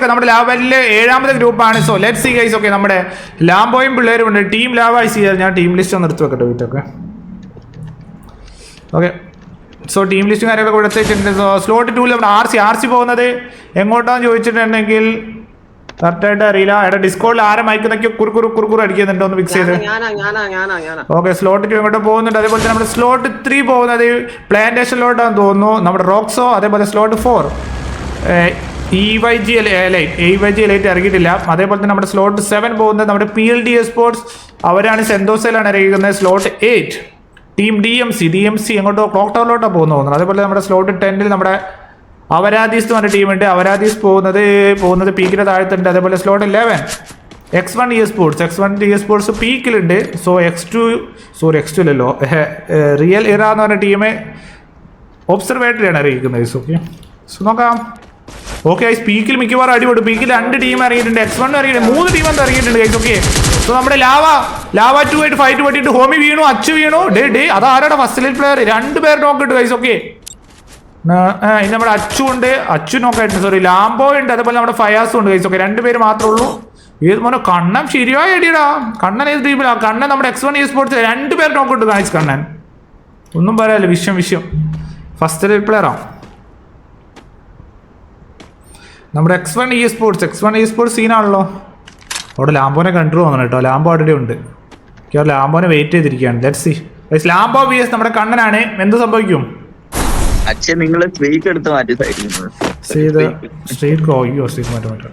ഒക്കെ നമ്മുടെ ലാവലിലെ ഏഴാമത്തെ ഗ്രൂപ്പാണ്. സോ ലെറ്റ് സി ഗൈസ് ഒക്കെ നമ്മുടെ ലാംബോയും പിള്ളേരും ഉണ്ട്. ടീം ലാവായി സി ഞാൻ ടീം ലിസ്റ്റ് ഒന്ന് എടുത്ത് വെക്കട്ടെ വീട്ടൊക്കെ ഓക്കെ സോ ടീം ലിസ്റ്റ് കാര്യങ്ങളൊക്കെ കൊടുത്തിട്ടുണ്ട് സോ സ്ലോട്ട് ടൂവിൽ നമ്മുടെ ആർ സി ആർ സി പോകുന്നത് എങ്ങോട്ടാന്ന് ചോദിച്ചിട്ടുണ്ടെങ്കിൽ കറക്റ്റായിട്ട് അറിയില്ല. എടാ ഡിസ്കോളിൽ ആരെ മയക്കുന്നൊക്കെ കുറുക്കുറു കുറുക്കുറു അടിക്കുന്നുണ്ടോ ഒന്ന് ഫിക്സ് ചെയ്ത്. ഓക്കെ സ്ലോട്ട് ടു ഇങ്ങോട്ട് പോകുന്നുണ്ട്. അതേപോലെ തന്നെ നമ്മുടെ സ്ലോട്ട് ത്രീ പോകുന്നത് പ്ലാന്റേഷനിലോട്ടാന്ന് തോന്നുന്നു. നമ്മുടെ റോക്സോ അതേപോലെ slot four E Y G light A Y G light ഇറങ്ങിയിട്ടില്ല. അതേപോലെ തന്നെ നമ്മുടെ സ്ലോട്ട് സെവൻ പോകുന്നത് നമ്മുടെ പി എൽ ഡി സ്പോർട്സ് അവരാണ് സെന്തോസയിലാണ് ഇറങ്ങിയിരിക്കുന്നത് slot eight team D M C D M C എങ്ങോട്ടോ ക്ലോക്ക് ടവറിലോട്ടാണ് പോകുന്നു തോന്നുന്നത് അതേപോലെ നമ്മുടെ സ്ലോട്ട് ടെന്നിൽ നമ്മുടെ അവരാദീസ് എന്ന് പറഞ്ഞ ടീമുണ്ട് അവരാദീസ് പോകുന്നത് പോകുന്നത് പീക്കിന്റെ താഴത്തുണ്ട്. അതേപോലെ slot eleven X one E sports X one E sports പീക്കിലുണ്ട് so X two sorry X two അല്ലല്ലോ റിയൽ ഇറ എന്ന് പറഞ്ഞ ടീം ഒബ്സർവേറ്ററിയാണ് അറിയിക്കുന്നത് ഓക്കെ സോ നോക്കാം. ഓക്കെ ഐ പീക്കിൽ മിക്കവാറും അടിപൊളി. പീക്കിൽ രണ്ട് ടീം ഇറങ്ങിയിട്ടുണ്ട്. എക്സ് വൺ ഇറങ്ങിയിട്ടുണ്ട്. മൂന്ന് ടീം എന്താ ഇറങ്ങിയിട്ടുണ്ട് ഗൈസ് ഓക്കെ സോ നമ്മുടെ ലാവ ലാവ ടു ആയിട്ട് ഫൈറ്റ് പറ്റിയിട്ട് ഹോമി വീണു അച്ചു വീണു. ഡേ ഡേ അത് ആരാണ് ഫസ്റ്റ് പ്ലെയർ രണ്ട് പേർ നോക്കിട്ട് ഗൈസ് ഓക്കെ ഇനി നമ്മുടെ അച്ചു ഉണ്ട്. അച്ചു നോക്കായിട്ടുണ്ട് സോറി ലാംബോ ഉണ്ട്. അതുപോലെ നമ്മുടെ ഫയാസും ഉണ്ട് ഗൈസ് ഓക്കെ രണ്ട് പേര് മാത്രമേ ഉള്ളൂ. ഏത് മോനെ കണ്ണൻ ശരിയായ ഐഡിയടാ കണ്ണൻ ഏത് ടീമിലാ കണ്ണൻ നമ്മുടെ എക്സ് വൺ ഈ സ്പോർട്സ് രണ്ട് പേർ നോക്കിട്ട് കാണിച്ചു കണ്ണൻ. ഒന്നും പറയാല്ല വിഷയം വിഷയം. ഫസ്റ്റ് പ്ലെയറാ നമ്മുടെ X one E sports X one E sports സീനാണല്ലോ അവിടെ ലാംബോനെ കണ്ടു വന്നു കേട്ടോ. ലാംബോ ഓൾറെഡി ഉണ്ട്. മിക്കവാറും ലാംബോനെ വെയിറ്റ് ചെയ്തിരിക്കുകയാണ്. Let see Lambo V S നമ്മുടെ കണ്ണനാണ്. എന്ത് സംഭവിക്കും? അച്ഛൻ നിങ്ങൾ സ്ട്രീക്ക് എടുത്ത് മാറ്റി ഗോ അയ്യോ സ്ട്രീറ്റ് മാറ്റി മാറ്റം.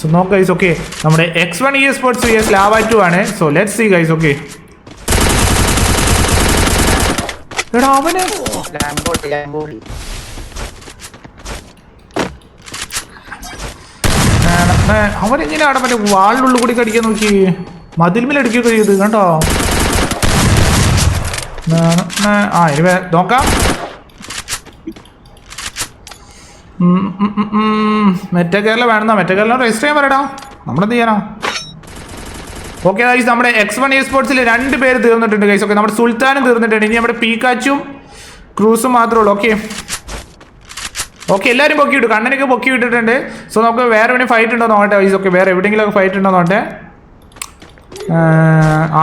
സോ നോക്ക് ഗൈസ് ഓക്കെ നമ്മുടെ X one E sports V S lava two ആണ്. So let see guys okay എടാ അവന് അവിടെ മറ്റേ വാളിനുള്ളിൽ കൂടി കടിക്കാൻ നോക്കി? മതിൽമിൽ കഴിയത് കണ്ടോ? ആ ഇനി നോക്കാം. മെറ്റ കേരള വേണമെന്നാ മെറ്റ കേരള രജിസ്റ്റർ ചെയ്യാൻ പറയടാ. നമ്മളെന്ത് ചെയ്യാനാ? ഓക്കെ ഗൈസ് നമ്മുടെ എക്സ് വൺ ഇ സ്പോർട്സിൽ രണ്ട് പേര് തീർന്നിട്ടുണ്ട് ഗൈസ് ഓക്കെ നമ്മുടെ സുൽത്താനും തീർന്നിട്ടുണ്ട്. ഇനി നമ്മുടെ പീക്കാച്ചും ക്രൂസും മാത്രമേ ഉള്ളൂ. ഓക്കെ ഓക്കെ എല്ലാവരും പൊക്കി വിട്ടു കണ്ണനൊക്കെ പൊക്കി വിട്ടിട്ടുണ്ട് സോ നമുക്ക് വേറെ എവിടെ ഫൈറ്റ് ഉണ്ടോ നോക്കട്ടെ വൈസ് ഓക്കെ വേറെ എവിടെയെങ്കിലും ഫൈറ്റ് ഉണ്ടോ നോക്കട്ടെ.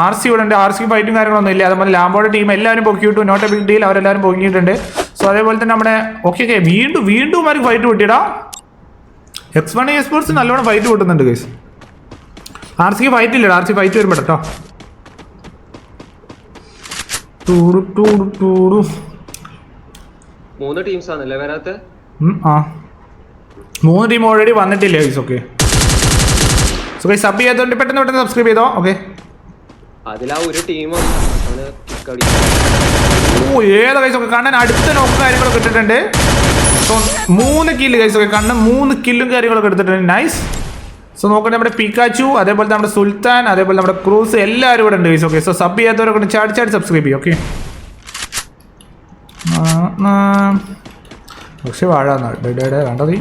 ആർ സി ഇവിടെ ഉണ്ട്. ആർ സി ഫൈറ്റും കാര്യങ്ങളൊന്നും ഇല്ല. അതുപോലെ ലാംബോയുടെ ടീം എല്ലാവരും പൊക്കി വിട്ടു നോട്ട് എ ബിഗ് ഡീൽ അവരെല്ലാവരും പൊക്കിയിട്ടുണ്ട് സോ അതേപോലെ തന്നെ നമ്മുടെ ഓക്കെ ഓക്കെ വീണ്ടും വീണ്ടും അവർക്ക് ഫൈറ്റ് കിട്ടിയടാ എക്സ് വൺ സ്പോർട്സ് നല്ലോണം ഫൈറ്റ് കിട്ടുന്നുണ്ട് ഗൈസ് ആർ സിക്ക് ഫൈറ്റ് ഇല്ലടാ. ആർ സി ഫൈറ്റ് വരുമ്പോൾ കേട്ടോ ടൂടു. ടൂടു ടൂടു മൂന്ന് ടീംസ് ആണല്ലേ വരാത്ത? ഉം, ആ. മൂന്ന് ടീം ഓൾറെഡി വന്നിട്ടില്ല guys okay so guys sub ചെയ്തോണ്ട് പെട്ടെന്ന് പെട്ടെന്ന് സബ്സ്ക്രൈബ് ചെയ്തോ ഓക്കെ അതിലാ ഒരു ടീം അവന് കിക്ക് അടിക്കും ഓ ഏതാ ഗൈസ് ഒക്കെ കണ്ണൻ? അടുത്ത നോക്കും കാര്യങ്ങളൊക്കെ ഇട്ടിട്ടുണ്ട്. സോ മൂന്ന് കില്ല് ഗൈസ് ഒക്കെ കണ്ണൻ മൂന്ന് കില്ലും കാര്യങ്ങളൊക്കെ എടുത്തിട്ടുണ്ട്. നൈസ് സോ നോക്കട്ടെ നമ്മുടെ പിക്കാച്ചു അതേപോലെ നമ്മുടെ സുൽത്താൻ അതേപോലെ നമ്മുടെ ക്രൂസ് എല്ലാവരും ഇവിടെ ഉണ്ട് ഗൈസ് ഓക്കെ സോ സബ് ചെയ്യാത്തവരൊക്കെ ചാടി ചാടി സബ്സ്ക്രൈബ് ചെയ്യും ഓക്കെ പക്ഷേ വേണ്ട വേണ്ടത്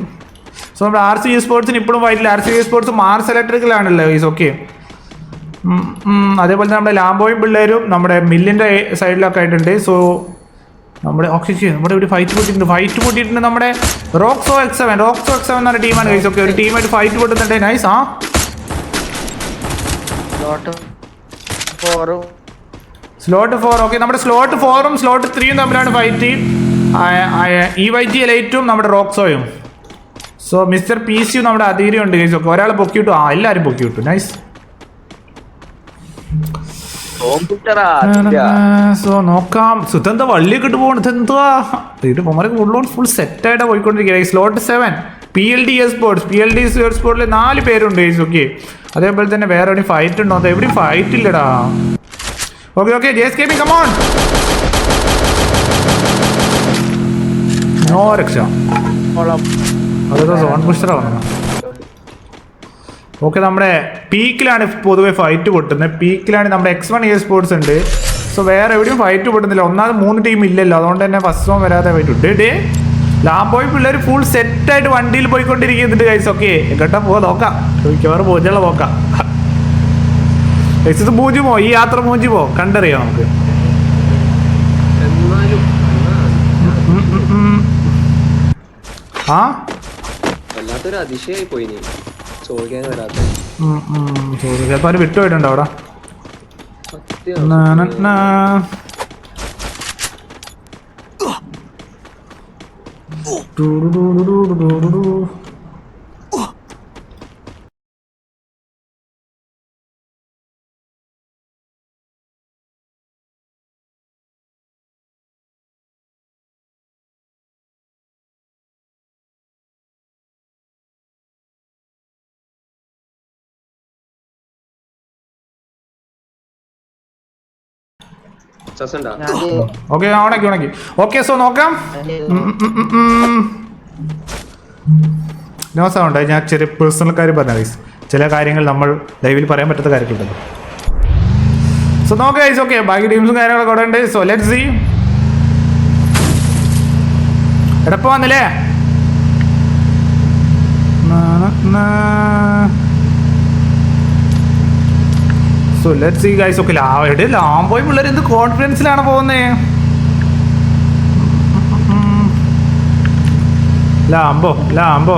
സോ നമ്മുടെ ആർ സി സ്പോർട്സിന് ഇപ്പോഴും വൈറ്റില്ല ആർ സി സ്പോർട്സ് മാർസ് ഇലക്ട്രിക്കലാണല്ലോ ഈസ് ഓക്കെ അതേപോലെ തന്നെ നമ്മുടെ ലാംബോയും പിള്ളേരും നമ്മുടെ മില്ലിന്റെ സൈഡിലൊക്കെ ആയിട്ടുണ്ട്. സോ നമ്മുടെ ഓക്സിജൻ നമ്മുടെ ഇവിടെ ഫൈറ്റ് പൊട്ടിയിട്ടുണ്ട് ഫൈറ്റ് പൊട്ടിയിട്ടുണ്ട് നമ്മുടെ Roxo X seven Roxo X seven എന്ന ടീമാണ് ഗൈസ് ഓക്കെ ഒരു ടീമായിട്ട് ഫൈറ്റ് പൊട്ടുന്നുണ്ട് നൈസ് ആ? സ്ലോട്ട് ഫോർ ഓക്കെ നമ്മുടെ സ്ലോട്ട് ഫോറും സ്ലോട്ട് ത്രീയും തമ്മിലാണ് ഫൈറ്റ് ഇ വൈ ജി എലൈറ്റും നമ്മുടെ റോക്സോയും സോ മിസ്റ്റർ പി സിയും നമ്മുടെ അതിരിയും ഉണ്ട് ഗൈസ് ഓക്കെ ഒരാൾ പൊക്കി വിട്ടു ആ എല്ലാവരും പൊക്കി വിട്ടു നൈസ് സോ നോക്കാം. സുതെന്താ വള്ളിയൊക്കെ ഇട്ട് പോകണം ഇതെന്തുവാ? ഇത് പൊമ്മരക്ക് ഫുള്ളോൺ ഫുൾ സെറ്റായിട്ട് പോയിക്കൊണ്ടിരിക്കുക slot seven P L D sports P L D സ്പോർട്സിൽ നാല് പേരുണ്ട് ഗൈസ് ഓക്കെ അതേപോലെ തന്നെ വേറെ എവിടെയും ഫൈറ്റ് ഉണ്ടോ? അത് എവിടെയും ഫൈറ്റ് ഇല്ലടാ. Okay okay J S K B come on no രക്ഷ അതൊക്കെ സോൺ പുസ്റ്ററാ വന്നത് ഓക്കെ നമ്മുടെ പീക്കിലാണ് പൊതുവെ ഫൈറ്റ് പൊട്ടുന്നത്. പീക്കിലാണ് നമ്മുടെ എക്സ് വൺ ഇയർ സ്പോർട്സ് ഉണ്ട്. സോ വേറെ എവിടെയും ഫൈറ്റ് പൊട്ടുന്നില്ല. ഒന്നാമത് മൂന്ന് ടീം ഇല്ലല്ലോ. അതുകൊണ്ട് തന്നെ ഫസ്റ്റ് സോൺ വരാതെ ഫൈറ്റ് ഡേ ലാംബോയ് പിള്ളേർ ഫുൾ സെറ്റായിട്ട് വണ്ടിയിൽ പോയിക്കൊണ്ടിരിക്കുന്നുണ്ട് കൈസ് ഓക്കെ എങ്ങോട്ടാ പോവാ? നോക്കാം. മിക്കവാറും പൂജകളെ നോക്കാം. ഗൈസ്, ഇത് പൂജ്യമോ ഈ യാത്ര പൂജ്യമോ കണ്ടറിയോ നമുക്ക്? വല്ലാത്തൊരു അതിശയായി പോയി നീ ചോദിക്കാൻ വരാത്ത. ചോദിക്കാത്ത അവർ വിട്ടുപോയിട്ടുണ്ടോ അവിടെ. ഡു ഡു ഡു ഡു ഡു ചസുണ്ടാ ഓക്കെ ഉണക്കി ഉണക്കി. ഓക്കെ സോ നോക്കാം. No sound. ഞാൻ ചെറിയ പേഴ്സണൽ കാര്യം പറഞ്ഞ ഗൈസ് ചില കാര്യങ്ങൾ നമ്മൾ ലൈവിൽ പറയാൻ പറ്റാത്ത കാര്യങ്ങളുണ്ടല്ലോ. സോ നോക്കാം ഗൈസ് ഓക്കെ. ബാക്കി ടീംസും കാര്യങ്ങളൊക്കെ അവിടെ ഉണ്ട്. സോ ലെറ്റ് സി എടപ്പ വന്നില്ലേ? So let see guys okay എവിടെ ലാംബോയും പിള്ളേർ എന്ത് കോൺഫിഡൻസിലാണ് പോകുന്നേ? ലാംബോ ലാംബോ.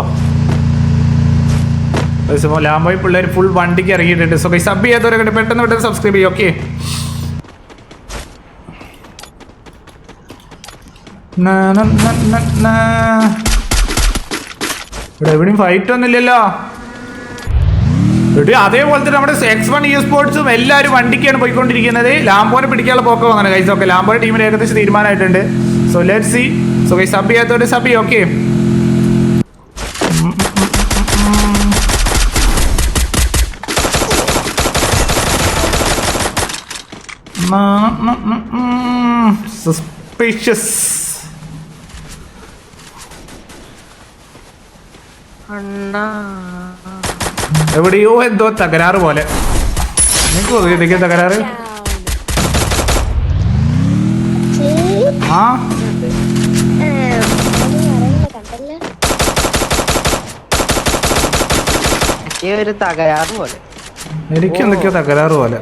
ലാംബോയ് പിള്ളേർ ഫുൾ വണ്ടിക്ക് ഇറങ്ങിയിട്ടുണ്ട്. സോ ഗൈസ് സബ് ചെയ്യാത്തവരൊക്കെ പെട്ടെന്ന് പെട്ടെന്ന് സബ്സ്ക്രൈബ് ചെയ്യും ഓക്കെ ഇവിടെ എവിടെയും ഫൈറ്റ് ഒന്നുമില്ലല്ലോ. അതേപോലെ തന്നെ നമ്മുടെ എക്സ് വൺ ഇ സ്പോർട്സും എല്ലാവരും വണ്ടിക്കാണ് പോയിക്കൊണ്ടിരിക്കുന്നത്. ലാംബോനെ പിടിക്കാനുള്ള പോക്കോ അങ്ങനെ കൈസ് ഓക്കെ ലാംബോയുടെ ടീമിന് ഏകദേശം തീരുമാനമായിട്ടുണ്ട്. സോ ലെറ്റ് സി സോ കൈ സബ് ചെയ്യാത്തവരുടെ സബ് ഓക്കെ സസ്പീഷ്യസ് എവിടെയോ എന്തോ തകരാറ് പോലെ. ഇതിലേക്ക് തകരാറ്? ആ. ഒരു തകരാറ് പോലെ. എനിക്ക് എന്തൊക്കെയോ തകരാറ് പോലെ.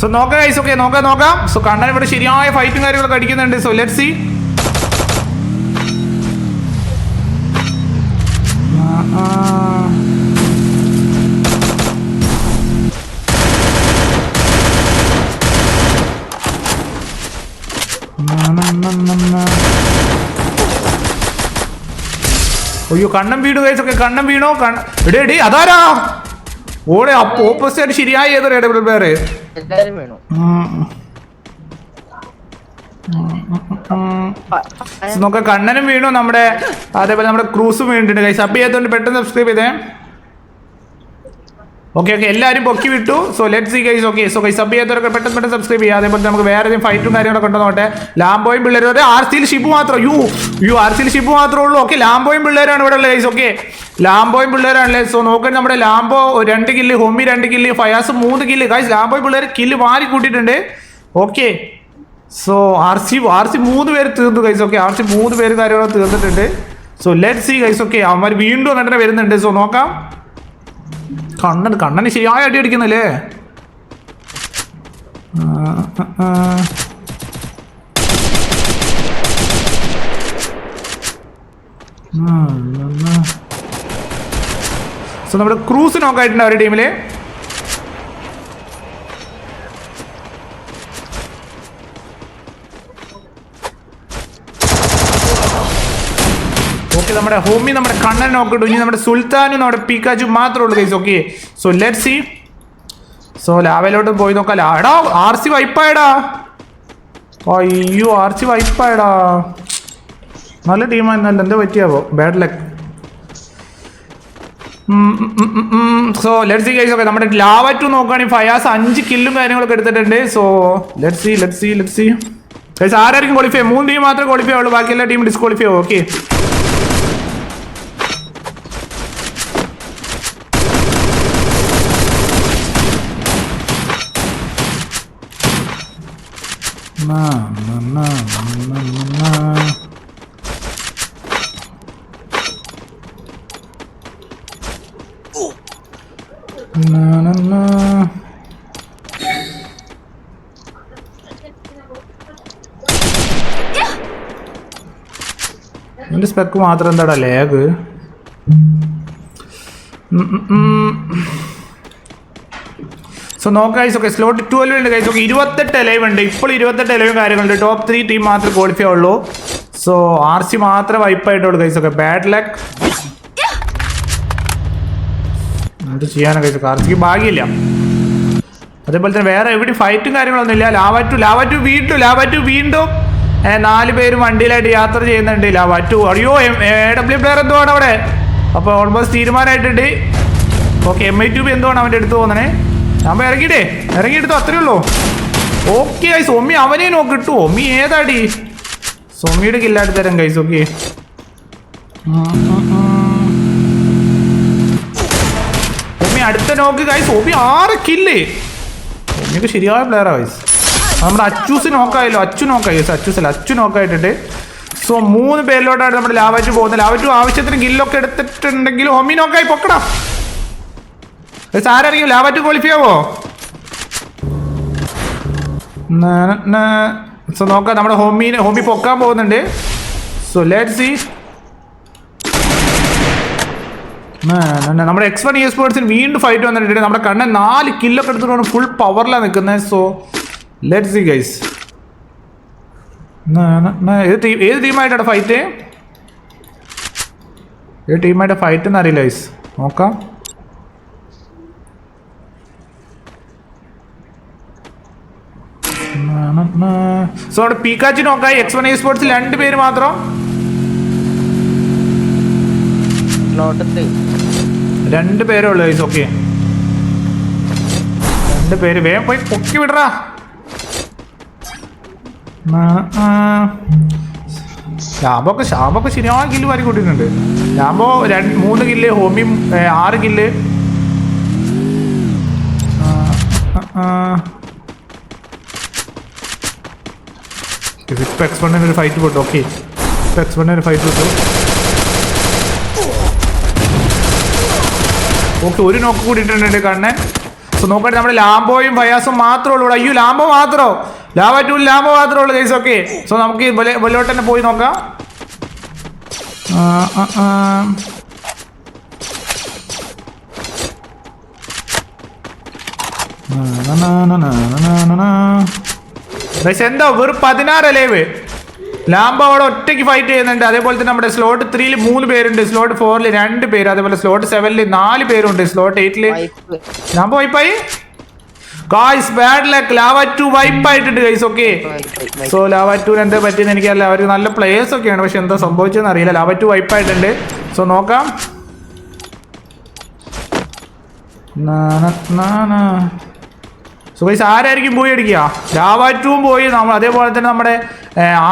സോ നോക്കാം ഗൈസ് ഓക്കെ നോക്കാം നോക്കാം. സോ കണ്ണൻ ഇവിടെ ശരിയായ ഫൈറ്റും കാര്യങ്ങളൊക്കെ അടിക്കുന്നുണ്ട്. സോ ലെറ്റ് സി അയ്യോ കണ്ണം വീണു ഒക്കെ കണ്ണം വീണോ? കണ്ണ എടേ എടി അതാരാ? ഓടെ ഓപ്പോസിറ്റ് ശരിയായി ഏതൊരു ഇടപെടൽ പേര് എല്ലാരും വീണു നോക്കാം കണ്ണനും വീണു നമ്മുടെ അതേപോലെ നമ്മുടെ ക്രൂസും വീണിട്ടുണ്ട് സബ് ചെയ്യാത്തതുകൊണ്ട് പെട്ടെന്ന് സബ്സ്ക്രൈബ് ചെയ്തേ ഓക്കെ ഓക്കെ എല്ലാവരും പൊക്കി വിട്ടു. So let see guys okay so sub ചെയ്യാത്തവരൊക്കെ പെട്ടെന്ന് പെട്ടെന്ന് സബ്സ്ക്രൈബ് ചെയ്യുക അതേപോലെ നമുക്ക് വേറെ ഏതെങ്കിലും ഫൈറ്റും കാര്യങ്ങളൊക്കെ ഉണ്ടോ നോട്ടെ ലാംബോയും പിള്ളേരും ആർ സിയിൽ ഷിപ്പ് മാത്രം. യു യു ആർ സിയിൽ ഷിപ്പ് മാത്രമേ ഉള്ളൂ. ഓക്കെ ലാംബോയും പിള്ളേരാണ് ഇവിടെ ഉള്ളത് ഗൈസ് ഓക്കെ ലാംബോയും പിള്ളേരാണല്ലേ സോ നോക്കാൻ നമ്മുടെ ലാംബോ രണ്ട് കില്ല് ഹോമി രണ്ട് കില്ല് ഫയാസ് മൂന്ന് കില്ല് ഗൈസ് ലാംബോയും പിള്ളേർ കില്ല് മാറി കൂട്ടിയിട്ടുണ്ട്. Okay so R C R C മൂന്ന് പേര് തീർന്നു ഗൈസ് ഓക്കെ ആർ സി മൂന്ന് പേര് കാര്യങ്ങളൊക്കെ തീർന്നിട്ടുണ്ട്. So let see guys okay അവന്മാർ വീണ്ടും അങ്ങനെ വരുന്നുണ്ട്. സോ നോക്കാം. കണ്ണൻ കണ്ണന് ശരിയായ അടി അടിക്കുന്നില്ലേ? സോ നമ്മുടെ ക്രൂസ് നോക്കായിട്ടുണ്ട് അവരുടെ ടീമിൽ ഓക്കെ നമ്മുടെ ഹോമി നമ്മുടെ കണ്ണൻ നോക്കിട്ടു ഇനി നമ്മുടെ സുൽത്താനും നമ്മുടെ പീക്കാജു മാത്രമേ ഉള്ളൂ guys okay so let see so ലാവയിലോട്ട് പോയി നോക്കാം. എടാ ആർ സി വൈപ്പായടാ. അയ്യോ ആർ സി വൈപ്പായടാ. നല്ല ടീമായിരുന്നല്ലോ എന്താ പറ്റിയാവോ? Bad luck so let see guys okay നമ്മുടെ ലാവ ടു നോക്കുകയാണെങ്കിൽ ഫയാസ് അഞ്ച് കില്ലും കാര്യങ്ങളൊക്കെ എടുത്തിട്ടുണ്ട്. So let see let see let see guys ആരായിരിക്കും ക്വാളിഫൈ മൂന്ന് ടീം മാത്രമേ ക്വാളിഫൈ ആവുള്ളൂ. ബാക്കി എല്ലാ ടീം ഡിസ്ക്വാളിഫൈ ആവും okay na, na, na, na, na, na. Na, na, na. എന്റെ സ്പെക്ക് മാത്രം എന്താടാ ലാഗ് സോ നോക്കാം ഗൈസ് ഓക്കെ സ്ലോട്ട് ട്വൽവ് ഉണ്ട് ഗൈസ് ഓക്കെ ഇരുപത്തെട്ട് എലൈവ് ഉണ്ട്. ഇപ്പോൾ ഇരുപത്തെട്ട് എലൈവും കാര്യങ്ങളുണ്ട്. ടോപ്പ് ത്രീ ടീം മാത്രമേ ക്വാളിഫൈ ഉള്ളൂ. സോ ആർ സി മാത്രമേ വൈപ്പായിട്ടുള്ളൂ ഗൈസ് ഓക്കെ ബാഡ് ലക്ക് എന്ത് ചെയ്യാനാ ഗൈസ് ആർ സിക്ക് ഭാഗ്യമില്ല. അതേപോലെ തന്നെ വേറെ എവിടെ ഫൈറ്റും കാര്യങ്ങളൊന്നും ഇല്ല. ലാവാറ്റു ലാവാറ്റു വീണ്ടും ലാവാറ്റു വീണ്ടും നാല് പേരും വണ്ടിയിലായിട്ട് യാത്ര ചെയ്യുന്നുണ്ട്. ലാവാറ്റു അയ്യോ എ ഡബ്ല്യു പ്ലെയർ എന്തുവാണ് അവിടെ? അപ്പോൾ ഓൾമോസ്റ്റ് തീരുമാനമായിട്ടുണ്ട്. ഓക്കെ എം ഐ ട്യൂബ് എന്തുവാണ് അവന്റെ അടുത്ത് പോകുന്നേ ഞാൻ ഇറങ്ങിയിട്ടേ ഇറങ്ങിയെടുത്തു അത്രേ ഉള്ളൂ. ഓക്കെ ആയി സോമി അവനെ നോക്ക് കിട്ടുമോ ഒമ്മി ഏതാടി? സോമിയുടെ കില്ലാട്ട് തരാം കൈസ് ഓക്കെ. ഒമ്മി അടുത്ത നോക്ക് കൈസ് ഒമ്മി ആറ് കില്ലേ ഒമ്മിക്ക് ശരിയായ പ്ലെയറാ വൈസ് നമ്മുടെ അച്ചൂസ് നോക്കായല്ലോ അച്ചു നോക്കായി അച്ചൂസ് അല്ല അച്ചു നോക്കായിട്ടുണ്ട്. സോ മൂന്ന് പേരിലോട്ടാണ് നമ്മുടെ ലാവറ്റു പോകുന്നത്. ലാവറ്റു ആവശ്യത്തിന് കില്ലൊക്കെ എടുത്തിട്ടുണ്ടെങ്കിൽ ഹോമി നോക്കായി പൊക്കടാ. ഗൈസ് ആരറിയും ലാവറ്റു ക്വാളിഫൈ ആവോ? സോ നോക്കാം നമ്മുടെ ഹോമി ഹോമി പൊക്കാൻ പോകുന്നുണ്ട്. സോ ലെറ്റ് സി നമ്മുടെ എക്സ് വൺ ഇ സ്പോർട്സിന് വീണ്ടും ഫൈറ്റ് വന്നിട്ടുണ്ട്. നമ്മുടെ കണ്ണൻ നാല് കില്ലൊക്കെ എടുത്തിട്ടാണ് ഫുൾ പവറിലാണ് നിൽക്കുന്നത് സോ ലെറ്റ് സി ഗൈസ് ഏത് ടീം ഏത് ടീമായിട്ടാണ് ഫൈറ്റ് ഏത് ടീമായിട്ട് ഫൈറ്റ് എന്നറിയില്ല ഗൈസ് നോക്കാം. സോ അവിടെ പീക്കാച്ചി നോക്കാം എക്സ് വൺ ഇ സ്പോർട്സിൽ രണ്ട് പേര് മാത്രം. രണ്ട് പേരേ ഉള്ളു ഗൈസ് ഓക്കെ രണ്ട് പേര്. വേഗം പോയി പൊക്കി വിടറാ. ലാഭമൊക്കെ ശാപമൊക്കെ ശരിയായ കില്ല് വാരി കൂട്ടിയിട്ടുണ്ട്. ലാഭോ രണ്ട് മൂന്ന് കില്ല് ഹോമി ആറ് കില്ല് ആ, എക്സ് വണ്ണിന് ഒരു ഫൈറ്റ് പോട്ടു. ഓക്കെ സ്പെക്സ് വണ്ണിന് ഒരു ഫൈറ്റ് പോട്ടു. ഓക്കെ ഒരു നോക്ക് കൂടി ഇട്ടിട്ടുണ്ട് കണ്ണൻ സോ നോക്കട്ടെ നമ്മുടെ ലാംബോയും ഫയാസും മാത്രമേ ഉള്ളൂ അയ്യോ ലാംബോ മാത്രമോ ലാവ ടൂ ലാംബോ മാത്രമേ ഉള്ളൂ ഗൈസ് ഓക്കെ സോ നമുക്ക് ബൊലോട്ട് തന്നെ പോയി നോക്കാം. ആ, ആ, ആ. നാ, നാ, നാ. ഗൈസ് എന്താ വെറും പതിനാറ് ലേവ് ലാംബോ അവിടെ ഒറ്റയ്ക്ക് ഫൈറ്റ് ചെയ്യുന്നുണ്ട്. അതേപോലെ തന്നെ നമ്മുടെ സ്ലോട്ട് ത്രീയിൽ മൂന്ന് പേരുണ്ട്. സ്ലോട്ട് ഫോറിൽ രണ്ട് പേര്. അതേപോലെ സ്ലോട്ട് സെവനിൽ നാല് പേരുണ്ട്. സ്ലോട്ട് എയ്റ്റിൽ ലാംബ വൈപ്പായി guys bad luck lava two wipe ആയിട്ടുണ്ട് ഗൈസ് ഓക്കെ സോ ലാവ ടുവിന് എന്താ പറ്റിയെന്ന് എനിക്കറിയില്ല. അവർ നല്ല പ്ലേയേഴ്സ് ഒക്കെയാണ്. പക്ഷെ എന്താ സംഭവിച്ചതെന്ന് അറിയില്ല. ലാവ ടു വൈപ്പ് ആയിട്ടുണ്ട്. സോ നോക്കാം. ഗൈസ് ആരായിരിക്കും പോയി അടിക്കുക? ലാവ ടുവും പോയി നമ്മൾ അതേപോലെ തന്നെ നമ്മുടെ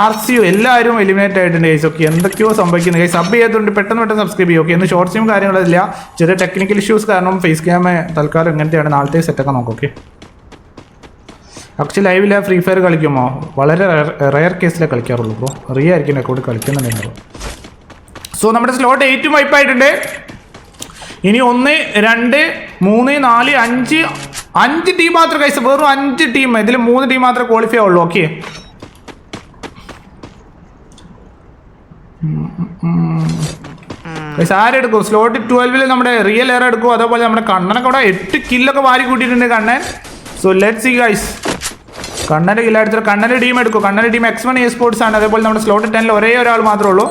ആർ സിയും എല്ലാവരും എലിമിനേറ്റ് ആയിട്ടുണ്ട് ഗൈസ് ഓക്കെ എന്തൊക്കെയോ സംഭവിക്കുന്നത് ഗൈസ് സബ് ചെയ്തുകൊണ്ട് പെട്ടെന്ന് പെട്ടെന്ന് സബ്സ്ക്രൈബ് ചെയ്യും. ഓക്കെ ഇന്ന് ഷോർട്ട്സും കാര്യങ്ങളില്ല ചെറിയ ടെക്നിക്കൽ ഇഷ്യൂസ് കാരണം ഫേസ് ക്യാമ തൽക്കാലം ഇങ്ങനത്തെയാണ്. നാളത്തെ സെറ്റൊക്കെ നോക്കാം ഓക്കെ. ആക്ച്വലി ലൈവിൽ ഫ്രീ ഫയർ കളിക്കുമോ? വളരെ റയർ കേസിലേ കളിക്കാറുള്ളൂ ബ്രോ റിയ ആയിരിക്കും അക്കൗണ്ട് കളിക്കുന്നുണ്ടെങ്കിൽ സോ നമ്മുടെ സ്ലോട്ട് എയ്റ്റും വൈപ്പായിട്ടുണ്ട് ഇനി ഒന്ന് രണ്ട് മൂന്ന് നാല് അഞ്ച് അഞ്ച് ടീം മാത്രം കഴിച്ചു വെറും അഞ്ച് ടീം ഇതിൽ മൂന്ന് ടീം മാത്രമേ ക്വാളിഫൈ ആവുള്ളൂ ഓക്കെ ആരെടുക്കും സ്ലോട്ട് ട്വൽവിൽ നമ്മുടെ റിയൽ എയർ എടുക്കും. അതേപോലെ നമ്മുടെ കണ്ണനൊക്കെ അവിടെ എട്ട് കില്ലൊക്കെ വാരി കൂട്ടിയിട്ടുണ്ട് Kannan. So let see guys കണ്ണന്റെ കില്ലടിച്ചാൽ കണ്ണന്റെ ടീം എടുക്കും. കണ്ണന്റെ team X one A sports ആണ്. അതേപോലെ നമ്മുടെ സ്ലോട്ട് ടെനിൽ ഒരേ ഒരാൾ മാത്രമേ ഉള്ളൂ.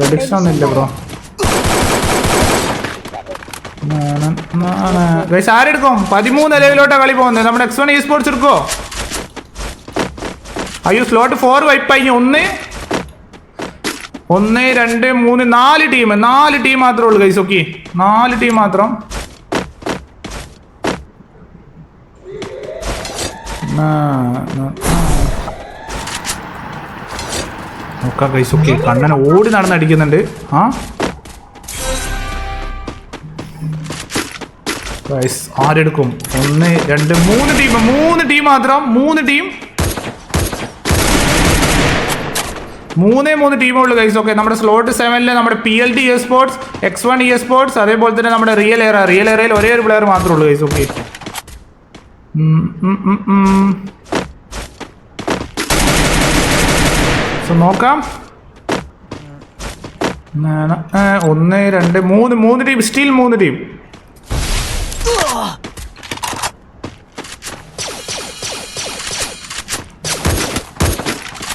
പ്രഡിക്ഷൻ ഒന്നുമില്ല ബ്രോ ആരെടുക്കും? പതിമൂന്ന് നിലവിലോട്ടാ കളി പോകുന്നത്. നമ്മുടെ എക്സ് വൺ ഇ സ്പോർട്സ് എടുക്കോ അയ്യോ സ്ലോട്ട് ഫോർ വൈപ്പായി ഒന്ന് ഒന്ന് രണ്ട് മൂന്ന് നാല് ടീം നാല് ടീം മാത്രമേ ഉള്ളൂ ഗൈസ് ഓക്കെ നാല് ടീം മാത്രം. നോക്കാം ഗൈസ് ഓക്കെ കണ്ണനെ ഓടി നടന്നടിക്കുന്നുണ്ട്. ആ? ഗൈസ് ആരെടുക്കും? ഒന്ന് രണ്ട് മൂന്ന് ടീം മൂന്ന് ടീം മാത്രം. മൂന്ന് ടീം മൂന്നേ മൂന്ന് ടീമേ ഉള്ളൂ ഗൈസ് ഓക്കെ നമ്മുടെ സ്ലോട്ട് സെവനിൽ നമ്മുടെ P L D esports X one esports അതേപോലെ തന്നെ നമ്മുടെ റിയൽ എയർ റിയൽ എയറയിൽ ഒരേ ഒരു പ്ലെയർ മാത്രമേ ഉള്ളൂ ഗൈസ് ഓക്കെ സോ നോക്കാം. ഒന്ന് രണ്ട് മൂന്ന് മൂന്ന് ടീം സ്റ്റിൽ മൂന്ന് ടീം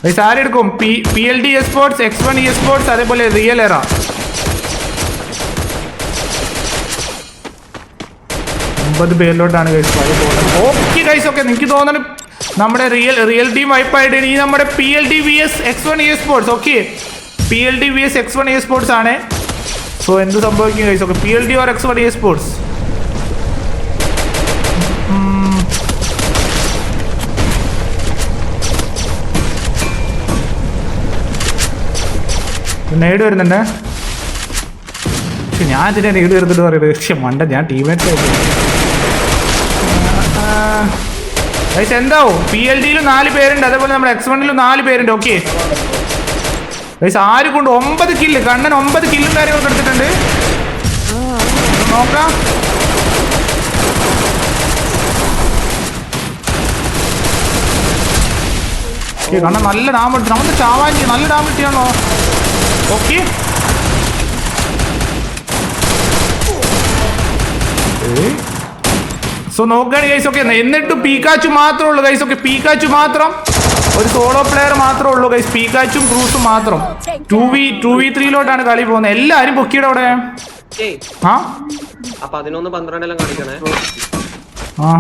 ഗൈസ് എടുക്കും. P P L D esports X one esports അതേപോലെ റിയൽ എറ ഒമ്പത് പേരിലോട്ടാണ് ഗൈസ് ഓക്കെ ഗൈസ് ഓക്കെ എനിക്ക് തോന്നുന്നു നമ്മുടെ റിയൽ റിയൽ ടീം വൈപ്പായിട്ട് ഈ നമ്മുടെ P L D V S X one esports okay P L D V S X one esports ആണ്. സോ എന്ത് സംഭവിക്കും guys okay P L D or X one esports നേട് വരുന്നുണ്ട്. പക്ഷെ ഞാൻ ഇതിനെ നേട് വരുന്നുണ്ട് പറയുന്നത്. പക്ഷെ മണ്ട ഞാൻ ടീമേറ്റ് ആയിട്ട് എന്താവും പി എൽ ഡിയിലും നാല് പേരുണ്ട്. അതേപോലെ നമ്മുടെ എക്സ് വണ്ണിലും നാല് പേരുണ്ട്. ഓക്കെ ഗൈസ് ആര് കൊണ്ട് ഒമ്പത് കില്ല് കണ്ണൻ ഒമ്പത് കില്ലും കാര്യങ്ങളൊക്കെ എടുത്തിട്ടുണ്ട്. നോക്കാം. കണ്ണൻ നല്ല ഡാം നമ്മൾ നമുക്ക് ചാവാൻ നല്ല ഡാം കിട്ടിയാണോ ഓക്കെ സോ നോക്കുകയാണ് ഗൈസ് ഓക്കെ എന്നിട്ട് പീക്കാച്ചു മാത്രമേ ഉള്ളൂ ഗൈസ് ഓക്കെ പീക്കാച്ചു മാത്രം. ഒരു സോളോ പ്ലെയർ മാത്രമേ ഉള്ളൂ ഗൈസ് പീക്കാച്ചും ക്രൂസും മാത്രം. ടു വി ടു വി ത്രീയിലോട്ടാണ് കളി പോകുന്നത്. എല്ലാവരും പൊക്കിയുടെ അവിടെ. ആ? പതിനൊന്ന് പന്ത്രണ്ടെല്ലാം കാണിക്കണേ. ആ.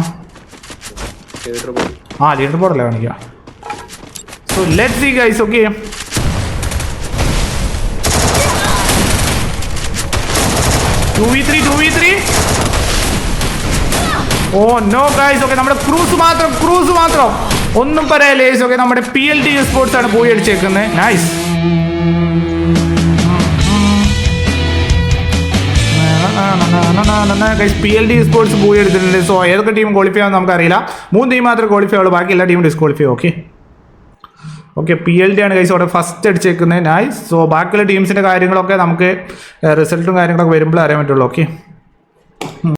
ആ ലീഡർ ബോർഡല്ലേ കാണിക്കാം? So let see guys okay two V three two V three oh no guys okay നമ്മുടെ ക്രൂസ് മാത്രം ക്രൂസ് മാത്രം. ഒന്നും പറയാ ലേസ് ഓക്കെ നമ്മുടെ പി എൽ ടി സ്പോർട്സ് ആണ് പോയി അടിച്ചേക്കുന്നത് nice P L D sports പോയി എടുത്തിട്ടുണ്ട്. സോ ഏതൊക്കെ ടീം ക്വാളിഫൈ ആവും നമുക്കറിയില്ല. മൂന്ന് ടീം മാത്രമേ ക്വാളിഫൈ ആവുള്ളൂ. ബാക്കി എല്ലാ ടീമും disqualify okay okay P L D ആണ് കൈസ് അവിടെ ഫസ്റ്റ് അടിച്ചേക്കുന്നത് നൈസ് സോ ബാക്കിയുള്ള ടീംസിന്റെ കാര്യങ്ങളൊക്കെ നമുക്ക് റിസൾട്ടും കാര്യങ്ങളൊക്കെ വരുമ്പോഴേ അറിയാൻ പറ്റുള്ളൂ. ഓക്കെ